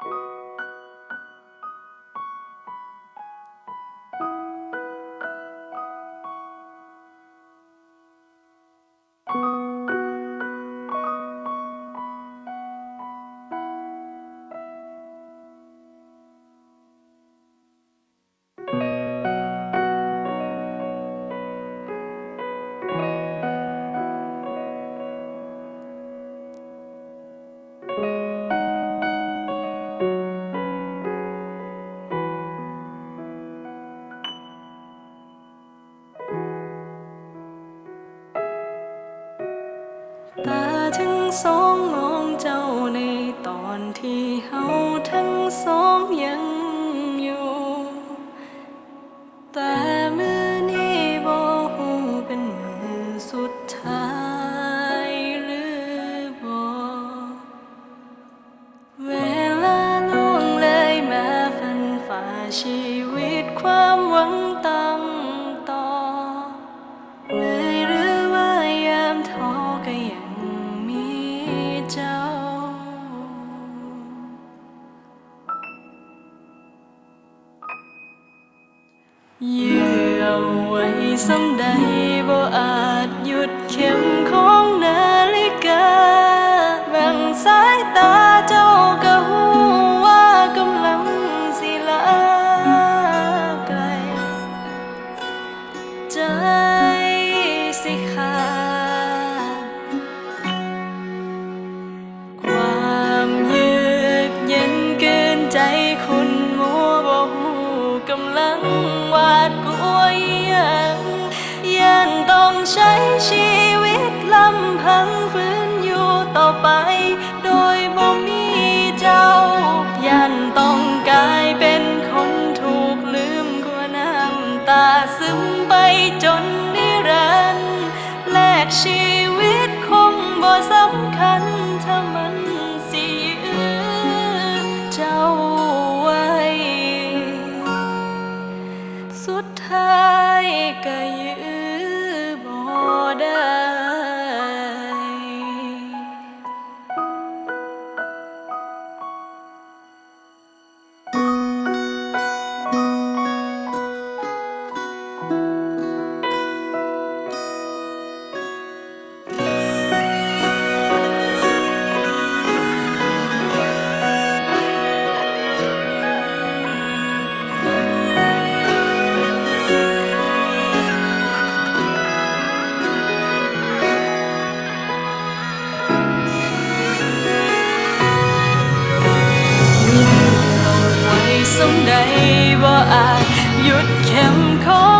した ตาถึงสองมองเจ้าในตอนที่เฮาทั้ง ยื้อไว้สำใดบ่อาจหยุดเข็มของนาฬิกาแบ่งสายตาเจ้าก็หูว่ากำลังสิลาไกลใจสิขาดความเยือกเย็นเกินใจคนมัวบ่หูกำลัง วาดกลัวอิหยังยันต้องใช้ชีวิตลำพังฝืนอยู่ต่อไป โดยบ่มีเจ้า ยันต้องกลายเป็นคนถูกลืมกลัวน้ำตาซึมไปจนนิรันดร์แลกชี สงใดบ่อาจหยุดเข้มของ